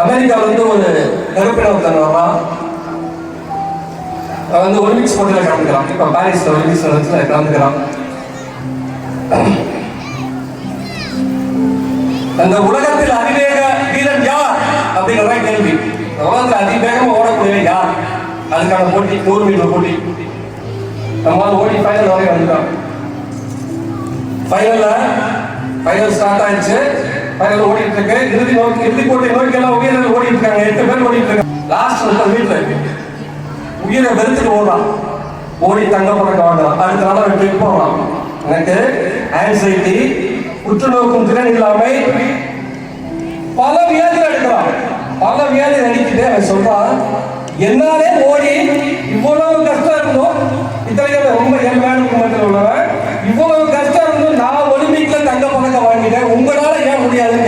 அமெரிக்காவில் இருந்து ஒரு கருப்பின ஒருத்தன் வர்றான் அவன் வந்து ஒலிம்பிக்ஸ் போட்டியில் கலந்துக்கிறான். இப்போ பாரிஸில் ஒலிம்பிக்ஸ் நடந்துச்சுல கலந்துக்கிறான். அந்த உலகத்தில் அதிவேக வீரன் யார்? அப்படிங்கிறத கேள்வி. உலகத்தில் அதிவேகமாக ஓடக்கூடிய யார்? அதுக்கான போட்டி நூறு மீட்டர் போட்டி. நம்மளால ஓடி ஃபைனல் வரை வந்துட்டான் ஃபைனலில் ஃபைனல் ஸ்டார்ட் ஆயிடுச்சு. ஃபைனல் ஓடிட்டு இருக்கு இறுதி நோக்கி இறுதி போட்டி நோக்கி எல்லாம் உயிரிழந்து ஓடிட்டு இருக்காங்க எட்டு பேர் ஓடிட்டு இருக்காங்க லாஸ்ட் ஒருத்தர் வீட்டுல இருக்கு. உயிரை வெறுத்துட்டு ஓடலாம். ஓடி தங்க பதக்கம் வாங்கலாம் அடுத்த நாள் அவன் ட்ரிப் போகலாம். எனக்கு ஆன்சைட்டி உற்று நோக்கும் திறன் இல்லாமை பல வியாதிகள் எடுக்கிறான் பல வியாதிகள் அடிக்கிட்டு அவன் சொல்றான் என்னாலே ஓடி ஏன் முடியாது?